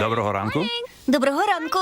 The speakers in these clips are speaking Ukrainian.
Доброго ранку. Доброго ранку.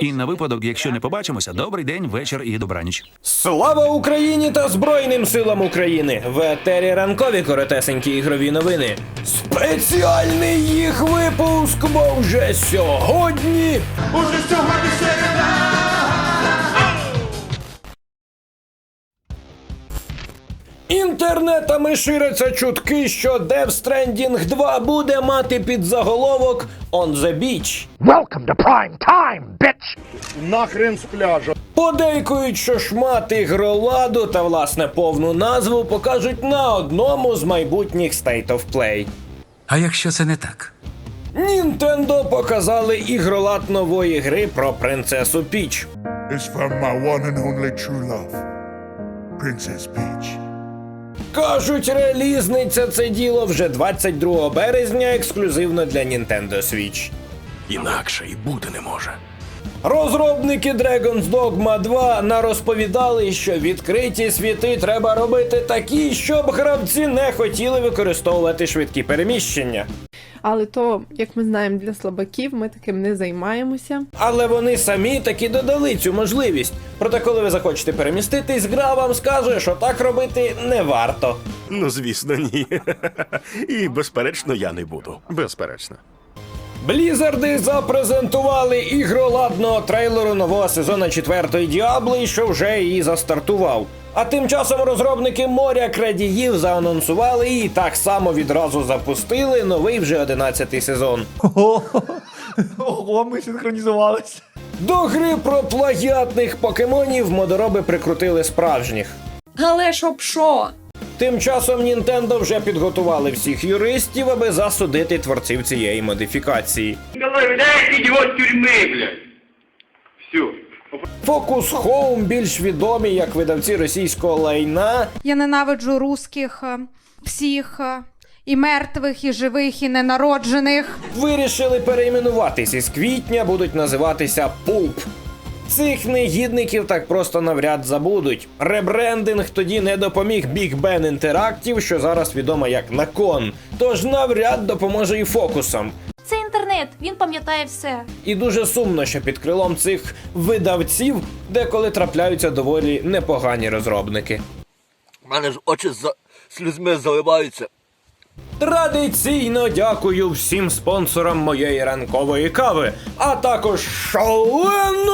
І на випадок, якщо не побачимося, добрий день, вечір і добраніч. Слава Україні та Збройним силам України! В етері ранкові коротесенькі ігрові новини. Спеціальний їх випуск, бо вже сьогодні. Уже сьогодні середа. Інтернетами ширяться чутки, що Death Stranding 2 буде мати під заголовок On the Beach. Welcome to prime time, bitch! Нахрен з пляжа. Подейкують, що шмат ігроладу та власне повну назву покажуть на одному з майбутніх State of Play. А якщо це не так? Нінтендо показали ігролад нової гри про принцесу Піч. is from my one and only true love, Princess Peach. Кажуть, релізниця це діло вже 22 березня ексклюзивно для Nintendo Switch. Інакше і бути не може. Розробники Dragon's Dogma 2 нарозповідали, що відкриті світи треба робити такі, щоб гравці не хотіли використовувати швидкі переміщення. Але то, як ми знаємо, для слабаків ми таким не займаємося. Але вони самі таки додали цю можливість. Проте, коли ви захочете переміститись, гра вам скаже, що так робити не варто. Ну, звісно, ні. І безперечно, я не буду. Безперечно. Блізарди запрезентували ігроладного трейлеру нового сезону четвертої Діабли, що вже і застартував. А тим часом розробники моря крадіїв заанонсували і так само відразу запустили новий вже 11 сезон. Ого, ми синхронізувалися. До гри про плагіатних покемонів модороби прикрутили справжніх. Але щоб що? Тим часом Нінтендо вже підготували всіх юристів, аби засудити творців цієї модифікації. Фокус Хоум більш відомі як видавці російського лайна, Я ненавиджу русських е, всіх е, і мертвих, і живих, і ненароджених. вирішили перейменуватись і з квітня будуть називатися Пулп. Цих негідників так просто навряд забудуть. Ребрендинг тоді не допоміг Big Ben Interactive, що зараз відомо як Након. Тож навряд допоможе і фокусам. Це інтернет, він пам'ятає все. І дуже сумно, що під крилом цих видавців деколи трапляються доволі непогані розробники. У мене ж очі за слізьми заливаються. Традиційно дякую всім спонсорам моєї ранкової кави, а також шаленої